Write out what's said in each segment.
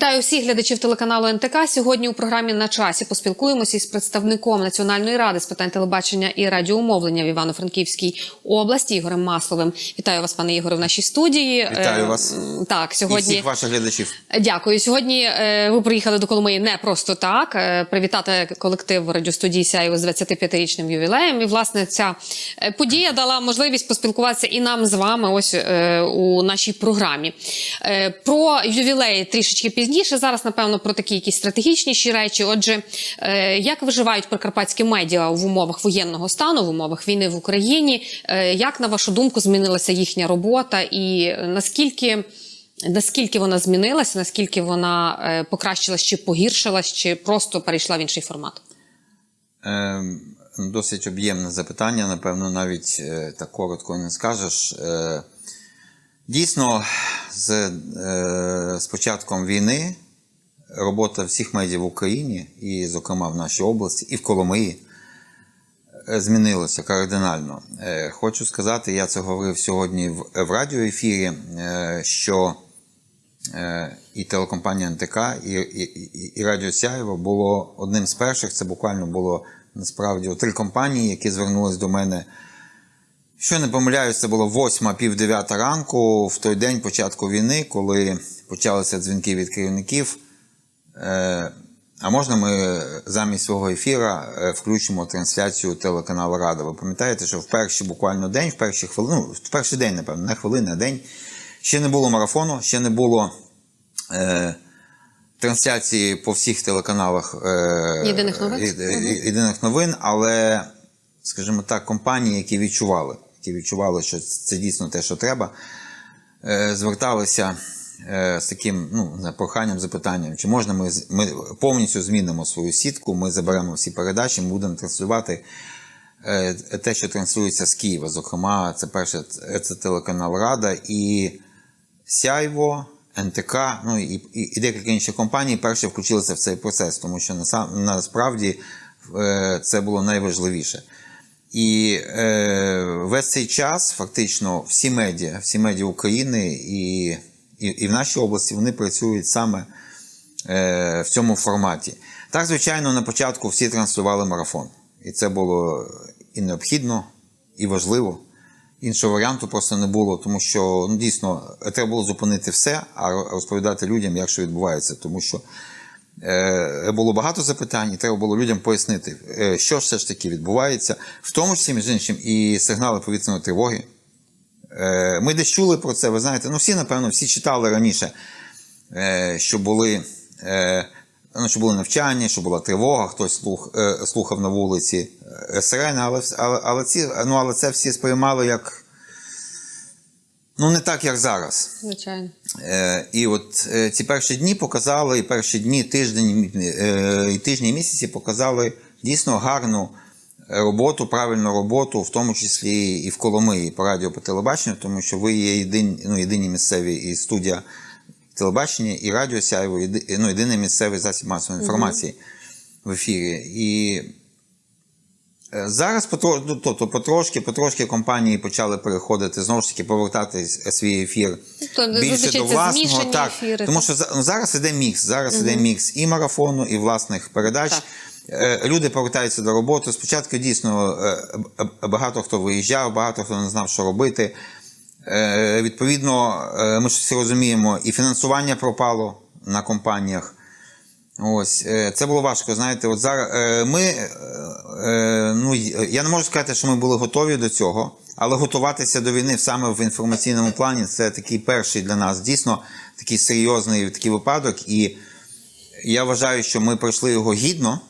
Вітаю всіх глядачів телеканалу НТК. Сьогодні у програмі на часі поспілкуємося із представником Національної ради з питань телебачення і радіомовлення в Івано-Франківській області Ігорем Масловим. Вітаю вас, пане Ігоре, в нашій студії. Вітаю Е, вас. Так, І всіх ваших глядачів. Дякую. Сьогодні е, ви приїхали до Коломиї не просто так. Е, привітати колектив радіостудії Сяєво з 25-річним ювілеєм. І власне ця подія дала можливість поспілкуватися і нам з вами. Ось у нашій програмі. Про ювілеї трішечки пізніше. Зараз, напевно, про такі якісь стратегічніші речі. Отже, е, як виживають прикарпатські медіа в умовах воєнного стану, в умовах війни в Україні? Е, як на вашу думку змінилася їхня робота, і наскільки? Наскільки вона змінилася, наскільки вона е, покращилась чи погіршилась, чи просто перейшла в інший формат? Е, досить об'ємне запитання, напевно, навіть е, так коротко не скажеш. Е, дійсно, з, е, з початком війни робота всіх медіа в Україні, і, зокрема, в нашій області, і в Коломиї, е, змінилося кардинально. Е, хочу сказати, я це говорив сьогодні в, в радіоефірі, е, що Е, і телекомпанія НТК, і, і, і, і Радіо Сяєво було одним з перших. Це буквально було насправді три компанії, які звернулись до мене. Що не помиляюсь, це було 8 пів 9 ранку, в той день початку війни, коли почалися дзвінки від керівників. Е, а можна ми замість свого ефіра е, включимо трансляцію телеканалу Рада? Ви пам'ятаєте, що в перший буквально день, в перші хвилини, ну, в перший день, напевно, не хвилини, а день, ще не було марафону, ще не було е, трансляції по всіх телеканалах е, Єдиних новин? єдиних новин, але, скажімо так, компанії, які відчували, які відчували, що це дійсно те, що треба, е, зверталися е, з таким ну, проханням, запитанням, чи можна ми, ми повністю змінимо свою сітку, ми заберемо всі передачі, ми будемо транслювати е, те, що транслюється з Києва. Зокрема, це перше це- телеканал Рада і Сяйво, НТК, ну і, і, декілька інших компаній перше включилися в цей процес, тому що насправді це було найважливіше. І е, весь цей час фактично всі медіа, всі медіа України і, і, і в нашій області вони працюють саме е, в цьому форматі. Так, звичайно, на початку всі транслювали марафон. І це було і необхідно, і важливо. Іншого варіанту просто не було, тому що ну, дійсно треба було зупинити все, а розповідати людям, як що відбувається. Тому що було багато запитань, і треба було людям пояснити, е, що все ж таки відбувається, в тому числі, між іншим, і сигнали повітряної тривоги. Е, ми десь чули про це, ви знаєте, ну всі, напевно, всі читали раніше, е, що були. Е, Ну, що були навчання, що була тривога, хтось слух, е, слухав на вулиці е, сирени, але, але, але, ці, ну, але це всі сприймали як. Ну, не так, як зараз. Звичайно. Е, і от е, ці перші дні показали, і перші дні, тиждень, е, і тижні і місяці показали дійсно гарну роботу, правильну роботу, в тому числі і в Коломиї по радіо, по телебаченню, тому що ви є єдині, ну, єдині місцеві і студія телебачення, і радіо Сяйво, єди- ну, єдиний місцевий засіб масової інформації в ефірі. І Зараз потро- ну, тобто потрошки, потрошки компанії почали переходити знову ж таки повертати свій ефір Тобто, більше до власного. Так, ефіри, тому так. що ну, зараз іде мікс. Зараз іде мікс і марафону, і власних передач. Так. Е, Люди повертаються до роботи. Спочатку дійсно е, багато хто виїжджав, багато хто не знав, що робити. Е, Відповідно, е, ми ж всі розуміємо, і фінансування пропало на компаніях. Ось е, це було важко. Знаєте, от зараз е, ми е, е, ну я не можу сказати, що ми були готові до цього, але готуватися до війни саме в інформаційному плані це такий перший для нас дійсно такий серйозний такий випадок. І я вважаю, що ми пройшли його гідно,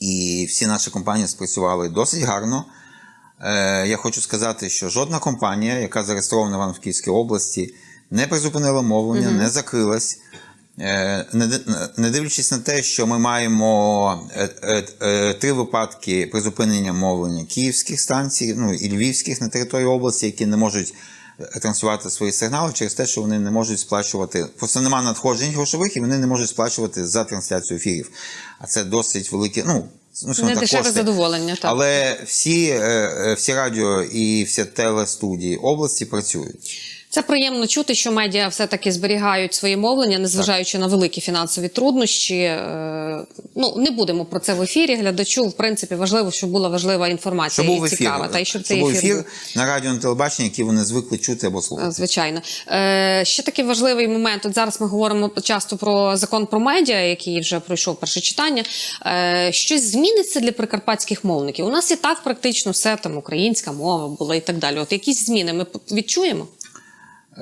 і всі наші компанії спрацювали досить гарно. Е, Я хочу сказати, що жодна компанія, яка зареєстрована в Івано-Франківській області, не призупинила мовлення, не закрилась. Е, Не ди- не дивлячись на те, що ми маємо е, е, е, три випадки призупинення мовлення київських станцій, ну і львівських на території області, які не можуть е, транслювати свої сигнали через те, що вони не можуть сплачувати. Просто немає надходжень грошових, і вони не можуть сплачувати за трансляцію ефірів. А це досить великі, ну, ну Не так, дешеве кошти. задоволення. Так. Але всі, е, е, всі радіо і всі телестудії області працюють. Це приємно чути, що медіа все-таки зберігають своє мовлення, незважаючи на великі фінансові труднощі. Е, Ну не будемо про це в ефірі. Глядачу, в принципі, важливо, щоб була важлива інформація Щоб і ефір, цікава. Та й щоб щоб ефір ефір був. на радіо на телебаченні, які вони звикли чути або слухати. Е, Звичайно, е, ще такий важливий момент. От зараз ми говоримо часто про закон про медіа, який вже пройшов перше читання. Е, щось зміниться для прикарпатських мовників. У нас і так практично все там українська мова була і так далі. От якісь зміни ми відчуємо.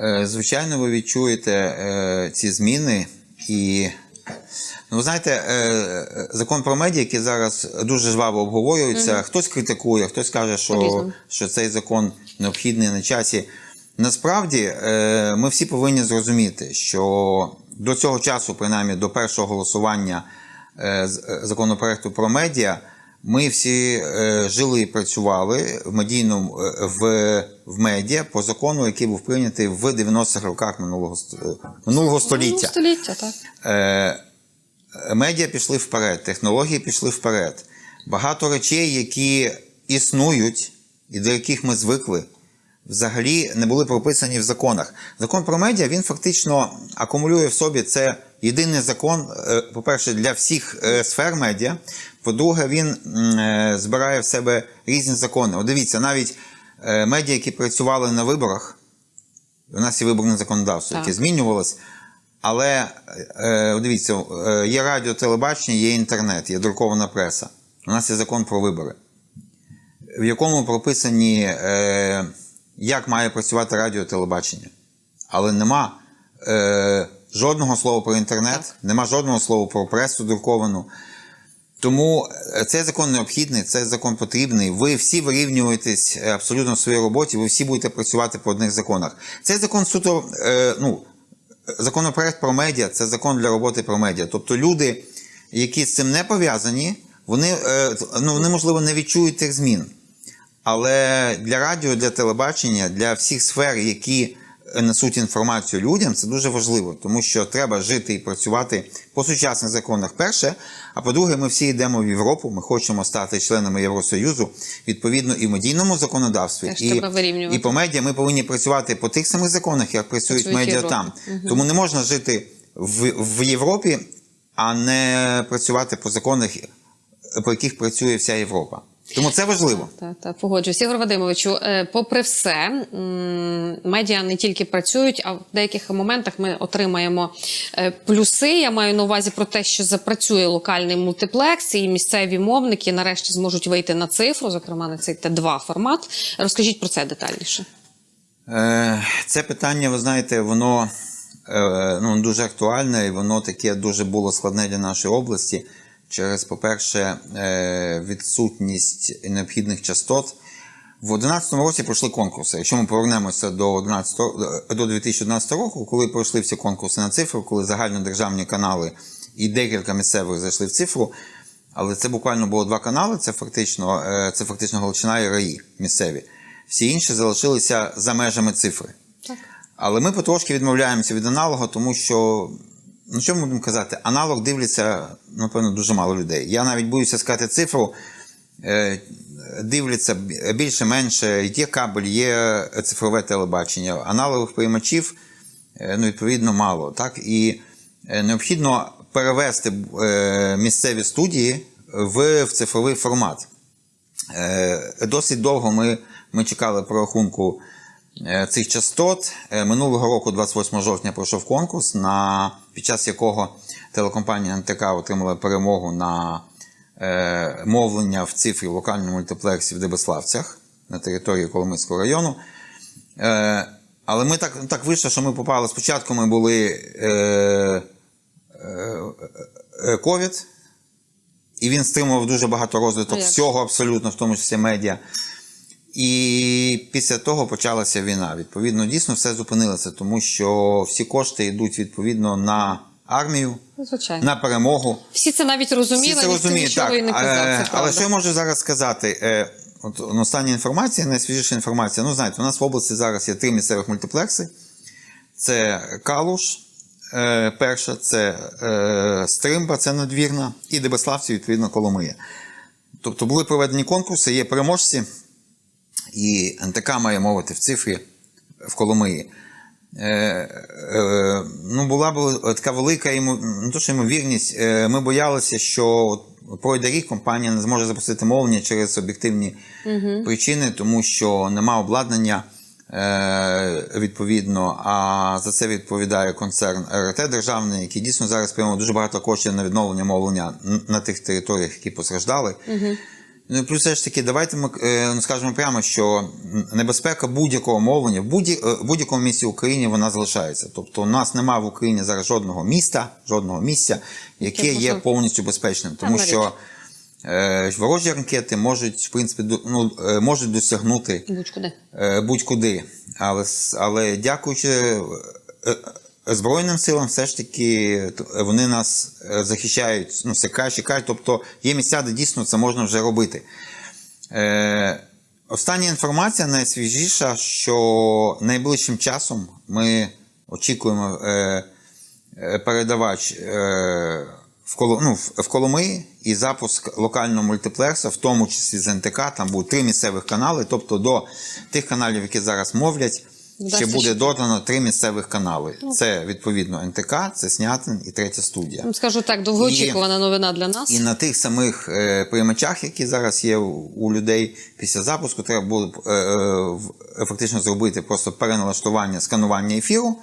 Е, Звичайно, ви відчуєте е, ці зміни і. Ну, ви знаєте, е, закон про медіа, який зараз дуже жваво обговорюється, хтось критикує, хтось каже, що, що цей закон необхідний на часі. Насправді, ми всі повинні зрозуміти, що до цього часу, принаймні до першого голосування законопроекту про медіа, ми всі е, жили і працювали в медійному е, в, в медіа по закону, який був прийнятий в 90-х роках минулого, е, минулого століття. Ну, століття, так. Е, медіа пішли вперед, технології пішли вперед. Багато речей, які існують і до яких ми звикли, взагалі не були прописані в законах. Закон про медіа він фактично акумулює в собі це єдиний закон, е, по-перше, для всіх сфер медіа. По-друге, він е, збирає в себе різні закони. От дивіться, навіть е, медіа, які працювали на виборах, у нас є виборне законодавство, яке змінювалось. Але е, дивіться, є радіо, телебачення, є інтернет, є друкована преса. У нас є закон про вибори, в якому прописані, е, як має працювати радіо, телебачення. Але нема е, жодного слова про інтернет, Так. нема жодного слова про пресу друковану. Тому е, цей закон необхідний, цей закон потрібний. Ви всі вирівнюєтесь е, абсолютно в своїй роботі, ви всі будете працювати по одних законах. Цей закон суто, е, ну, законопроект про медіа це закон для роботи про медіа. Тобто люди, які з цим не пов'язані, вони, ну, вони можливо не відчують тих змін. Але для радіо, для телебачення, для всіх сфер, які несуть інформацію людям, це дуже важливо, тому що треба жити і працювати по сучасних законах. Перше, а по-друге, ми всі йдемо в Європу. Ми хочемо стати членами Євросоюзу. Відповідно, і в медійному законодавстві, Теж і, і по медіа ми повинні працювати по тих самих законах, як працюють Працюють медіа Європи. там. Тому не можна жити в, в Європі, а не працювати по законах, по яких працює вся Європа. Тому це важливо. Так, так, погоджуюсь. Ігор Вадимовичу, е, попри все, медіа не тільки працюють, а в деяких моментах ми отримаємо е, плюси. Я маю на увазі про те, що запрацює локальний мультиплекс, і місцеві мовники нарешті зможуть вийти на цифру, зокрема на цей Т2 формат. Розкажіть про це детальніше. Е, Це питання, ви знаєте, воно ну, дуже актуальне і воно таке дуже було складне для нашої області через, по-перше, е, відсутність необхідних частот. В 2011 році пройшли конкурси. Якщо ми повернемося до 11, до 2011 року, коли пройшли всі конкурси на цифру, коли загальнодержавні канали і декілька місцевих зайшли в цифру, але це буквально було два канали, це фактично, е, це фактично Галичина і РАІ місцеві. Всі інші залишилися за межами цифри. Так. Але ми потрошки відмовляємося від аналогу, тому що, ну що ми будемо казати, аналог дивляться, напевно, дуже мало людей. Я навіть боюся сказати цифру. Е, Дивляться більше-менше, є кабель, є цифрове телебачення. Аналогових приймачів, е, ну, відповідно, мало. Так? І е, необхідно перевести місцеві студії в, в цифровий формат. Досить довго ми, ми чекали прорахунку цих частот. Е, Минулого року, 28 жовтня, пройшов конкурс, на, під час якого телекомпанія НТК отримала перемогу на е, мовлення в цифрі в локальному мультиплексі в Дебеславцях на території Коломийського району. Е, але ми так, так вийшло, що ми попали. Спочатку ми були е, е, е, ковід, і він стримував дуже багато розвиток як всього абсолютно, в тому числі медіа. І після того почалася війна. Відповідно, дійсно все зупинилося, тому що всі кошти йдуть відповідно на армію, Звичайно. на перемогу. Всі це навіть розуміли, Всі це розуміють, так. і не казав. Е, Це Але що я можу зараз сказати? Е, От ну, остання інформація, найсвіжіша інформація. Ну, знаєте, у нас в області зараз є три місцевих мультиплекси: це Калуш, е, перша, це е, Стримба, це надвірна, і Дебеславці, відповідно, Коломия. Тобто були проведені конкурси, є переможці, і НТК має мовити в цифрі в Коломиї. Е, е, ну, була б така велика йому, не то, що ймовірність. Е, ми боялися, що пройде рік, компанія не зможе запустити мовлення через об'єктивні причини, тому що нема обладнання е, відповідно. А за це відповідає концерн РТ державний, який дійсно зараз приймав дуже багато коштів на відновлення мовлення на тих територіях, які постраждали. Ну плюс все ж таки, давайте ми е, ну, скажемо прямо, що небезпека будь-якого мовлення в е, будь-якому місці України вона залишається. Тобто, у нас немає в Україні зараз жодного міста, жодного місця, яке є повністю безпечним, тому що е, ворожі ракети можуть, в принципі, ну, е, можуть досягнути Будь-куди. е, будь-куди. Але, але дякуючи е, Збройним силам, все ж таки вони нас е, захищають ну, все краще краще. Тобто є місця, де дійсно це можна вже робити. Е, остання інформація найсвіжіша, що найближчим часом ми очікуємо е, е, передавач е, в, Коло, ну, в Коломиї і запуск локального мультиплекса, в тому числі з НТК. Там будуть три місцевих канали. Тобто до тих каналів, які зараз мовлять, ще буде додано три місцевих канали. Це відповідно НТК, це Снятин і третя студія. Ну, Скажу так, довгоочікувана новина для нас. І на тих самих е, приймачах, які зараз є у, у людей після запуску, треба було е, е, фактично зробити просто переналаштування сканування ефіру,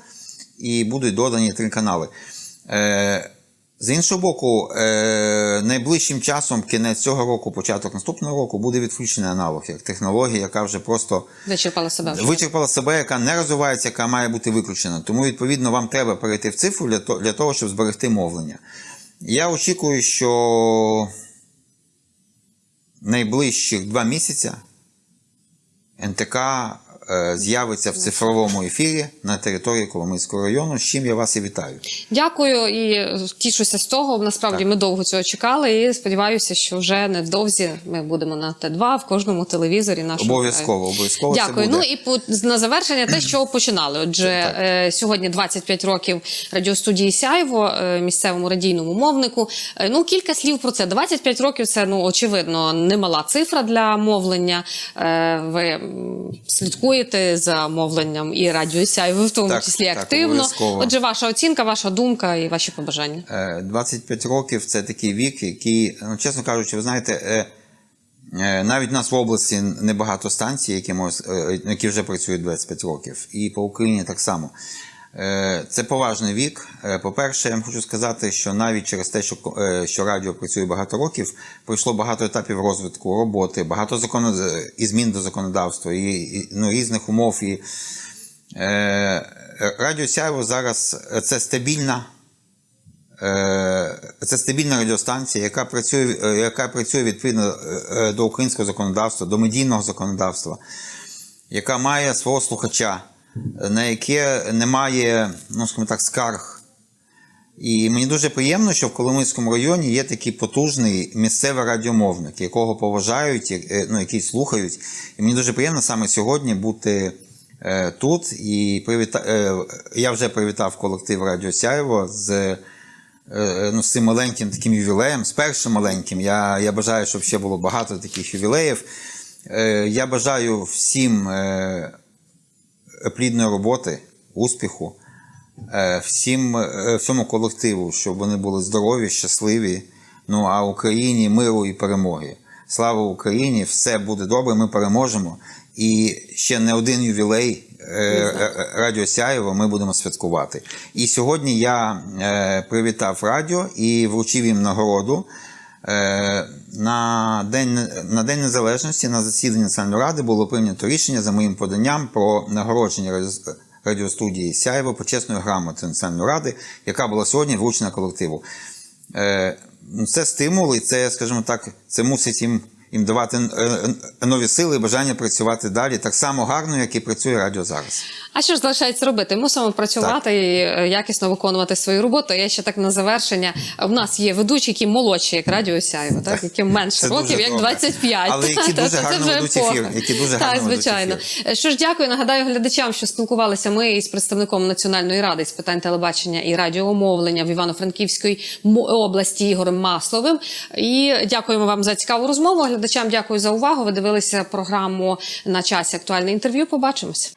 і будуть додані три канали. Е, з іншого боку, е, найближчим часом, кінець цього року, початок наступного року, буде відключений аналог, як технологія, яка вже просто Вичерпала себе. вже. вичерпала себе, яка не розвивається, яка має бути виключена. Тому, відповідно, вам треба перейти в цифру для того, щоб зберегти мовлення. Я очікую, що найближчих два місяці НТК з'явиться в цифровому ефірі на території Коломийського району, з чим я вас і вітаю. Дякую і тішуся з того. Насправді ми довго цього чекали і сподіваюся, що вже невдовзі ми будемо на Т2 в кожному телевізорі нашого Обов'язково, обов'язково це Дякую. буде. Ну і по на завершення те, що починали. Отже, Так. е, сьогодні 25 років радіостудії Сяйво, е, місцевому радійному мовнику. Е, ну кілька слів про це. 25 років це ну очевидно немала цифра для мовлення. Е, ви м, слідкуєте за мовленням і радіо Сяйво, в тому Так, числі так, активно. обов'язково. Отже, ваша оцінка, ваша думка і ваші побажання. Е, 25 років це такий вік, який, ну, чесно кажучи, ви знаєте, е, е, навіть у нас в області небагато станцій, які, е, які вже працюють 25 років, і по Україні так само. Е, Це поважний вік. Е, По-перше, я вам хочу сказати, що навіть через те, що, е, що радіо працює багато років, пройшло багато етапів розвитку роботи, багато закону і змін до законодавства, і, і ну, різних умов. І, е, Радіо Сяйво зараз це стабільна Це стабільна радіостанція, яка працює, яка працює відповідно до українського законодавства, до медійного законодавства, яка має свого слухача, на яке немає, ну скажімо так, скарг. І мені дуже приємно, що в Коломийському районі є такий потужний місцевий радіомовник, якого поважають, е, ну, який слухають. І мені дуже приємно саме сьогодні бути е, тут. І привіта... е, я вже привітав колектив Радіо Сяєво з, е, ну, з цим маленьким таким ювілеєм, з першим маленьким. Я, я бажаю, щоб ще було багато таких ювілеїв. Е, я бажаю всім е, плідної роботи, успіху е, всім, е, всьому колективу, щоб вони були здорові, щасливі. Ну а Україні миру і перемоги. Слава Україні! Все буде добре, ми переможемо. І ще не один ювілей е, Радіо Сяєво ми будемо святкувати. І сьогодні я привітав радіо і вручив їм нагороду. Е, На День, на День Незалежності на засіданні Національної ради було прийнято рішення за моїм поданням про нагородження радіостудії Сяєво почесною грамотою Національної ради, яка була сьогодні вручена колективу. Е, ну, Це стимул, і це, скажімо так, це мусить їм, їм давати е, е, нові сили і бажання працювати далі так само гарно, як і працює радіо зараз. А що ж залишається робити? Мусимо працювати і е, якісно виконувати свою роботу. Я ще так на завершення. В нас є ведучі, які молодші, як Радіо Сяєво, так? які менше Це років, як добре. 25. Але які дуже це гарно ведуть ефір, які дуже так, гарно звичайно. ефір. Що ж, дякую. Нагадаю глядачам, що спілкувалися ми із представником Національної ради з питань телебачення і радіомовлення в Івано-Франківській мо- області Ігорем Масловим. І дякуємо вам за цікаву розмову. Глядачам дякую за увагу. Ви дивилися програму на часі актуальне інтерв'ю. Побачимось.